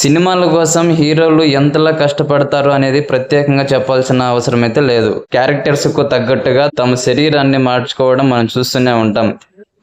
సినిమాల కోసం హీరోలు ఎంతలా కష్టపడతారు అనేది ప్రత్యేకంగా చెప్పాల్సిన అవసరం అయితే లేదు. క్యారెక్టర్స్కు తగ్గట్టుగా తమ శరీరాన్ని మార్చుకోవడం మనం చూస్తూనే ఉంటాం.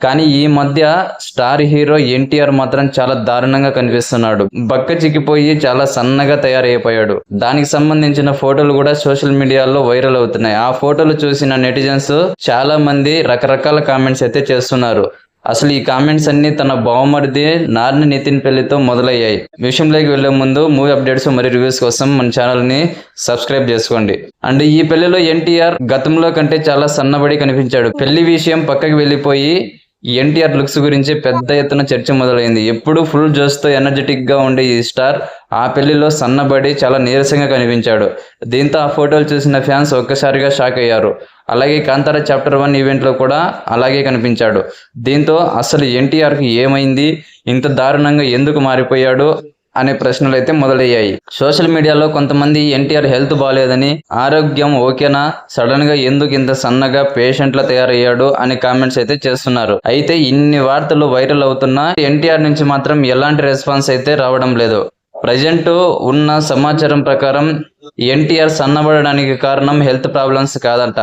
కానీ ఈ మధ్య స్టార్ హీరో ఎన్టీఆర్ మాత్రం చాలా దారుణంగా కనిపిస్తున్నాడు. బక్క చిక్కిపోయి చాలా సన్నగా తయారైపోయాడు. దానికి సంబంధించిన ఫోటోలు కూడా సోషల్ మీడియాలో వైరల్ అవుతున్నాయి. ఆ ఫోటోలు చూసిన నెటిజన్స్ చాలా మంది రకరకాల కామెంట్స్ అయితే చేస్తున్నారు. అసలు ఈ కామెంట్స్ అన్ని తన బావమరిది నార్ని నితిన్ పెళ్ళితో మొదలయ్యాయి. విషయంలోకి వెళ్ళే ముందు మూవీ అప్డేట్స్ మరియు రివ్యూస్ కోసం మన ఛానల్ని సబ్స్క్రైబ్ చేసుకోండి. అండ్ ఈ పెళ్ళిలో ఎన్టీఆర్ గతంలో కంటే చాలా సన్నబడి కనిపించాడు. పెళ్ళి విషయం పక్కకి వెళ్ళిపోయి ఎన్టీఆర్ లుక్స్ గురించి పెద్ద ఎత్తున చర్చ మొదలైంది. ఎప్పుడు ఫుల్ జోస్తో ఎనర్జెటిక్గా ఉండే ఈ స్టార్ ఆ పెళ్ళిలో సన్నబడి చాలా నీరసంగా కనిపించాడు. దీంతో ఆ ఫోటోలు చూసిన ఫ్యాన్స్ ఒక్కసారిగా షాక్ అయ్యారు. అలాగే కాంతార చాప్టర్ వన్ ఈవెంట్లో కూడా అలాగే కనిపించాడు. దీంతో అసలు ఎన్టీఆర్కి ఏమైంది? ఇంత దారుణంగా ఎందుకు మారిపోయాడు? అనే ప్రశ్నలు అయితే మొదలయ్యాయి. సోషల్ మీడియాలో కొంతమంది ఎన్టీఆర్ హెల్త్ బాగాలేదని ఆరోగ్యం ఓకేనా? సడన్గా ఎందుకు ఇంత సన్నగా పేషెంట్ల తయారయ్యాడు? అనే కామెంట్స్ అయితే చేస్తున్నారు. అయితే ఇన్ని వార్తలు వైరల్ అవుతున్నా ఎన్టీఆర్ నుంచి మాత్రం ఎలాంటి రెస్పాన్స్ అయితే రావడం లేదు. ప్రజెంట్ ఉన్న సమాచారం ప్రకారం ఎన్టీఆర్ సన్నబడడానికి కారణం హెల్త్ ప్రాబ్లమ్స్ కాదంట.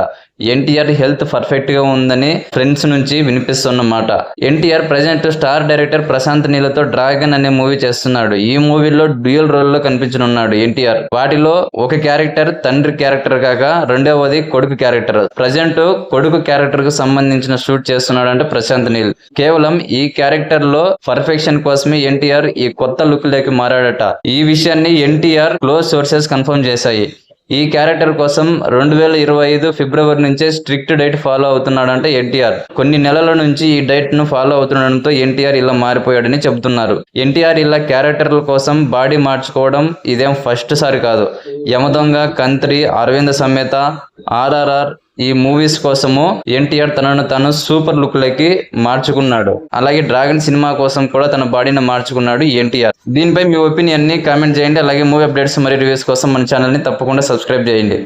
ఎన్టీఆర్ హెల్త్ పర్ఫెక్ట్గా ఉందని ఫ్రెండ్స్ నుంచి వినిపిస్తున్నమాట NTR present star director Prashanth నీలతో dragon అనే మూవీ చేస్తున్నాడు. ఈ మూవీలో డ్యూయల్ రోల్లో కనిపించనున్నాడు ఎన్టీఆర్. వాటిలో ఒక క్యారెక్టర్ తండ్రి క్యారెక్టర్ కాగా రెండవది కొడుకు క్యారెక్టర్. ప్రజెంట్ కొడుకు క్యారెక్టర్కు సంబంధించిన షూట్ చేస్తున్నాడు అంటే ప్రశాంత్ నీల్. కేవలం ఈ క్యారెక్టర్లో పర్ఫెక్షన్ కోసమే ఎన్టీఆర్ ఈ కొత్త లుక్ లేకి మారాడట. ఈ విషయాన్ని ఎన్టీఆర్ క్లోజ్ సోర్సెస్ కన్ఫర్మ్ చేశాయి. ఈ క్యారెక్టర్ కోసం రెండు వేల ఇరవై ఐదు ఫిబ్రవరి నుంచే స్ట్రిక్ట్ డైట్ ఫాలో అవుతున్నాడంటే ఎన్టీఆర్. కొన్ని నెలల నుంచి ఈ డైట్ను ఫాలో అవుతుండడంతో ఎన్టీఆర్ ఇలా మారిపోయాడని చెబుతున్నారు. ఎన్టీఆర్ ఇలా క్యారెక్టర్ల కోసం బాడీ మార్చుకోవడం ఇదేం ఫస్ట్ సారి కాదు. యమదొంగ కంత్రి అరవింద సమేత ఆర్ఆర్ఆర్ ఈ మూవీస్ కోసము ఎన్టీఆర్ తనను తను సూపర్ లుక్ లకి మార్చుకున్నాడు. అలాగే డ్రాగన్ సినిమా కోసం కూడా తన బాడీని మార్చుకున్నాడు ఎన్టీఆర్. దీనిపై మీ ఒపీనియన్ని కామెంట్ చేయండి. అలాగే మూవీ అప్డేట్స్ మరియు రివ్యూస్ కోసం మన ఛానల్ని తప్పకుండా సబ్స్క్రైబ్ చేయండి.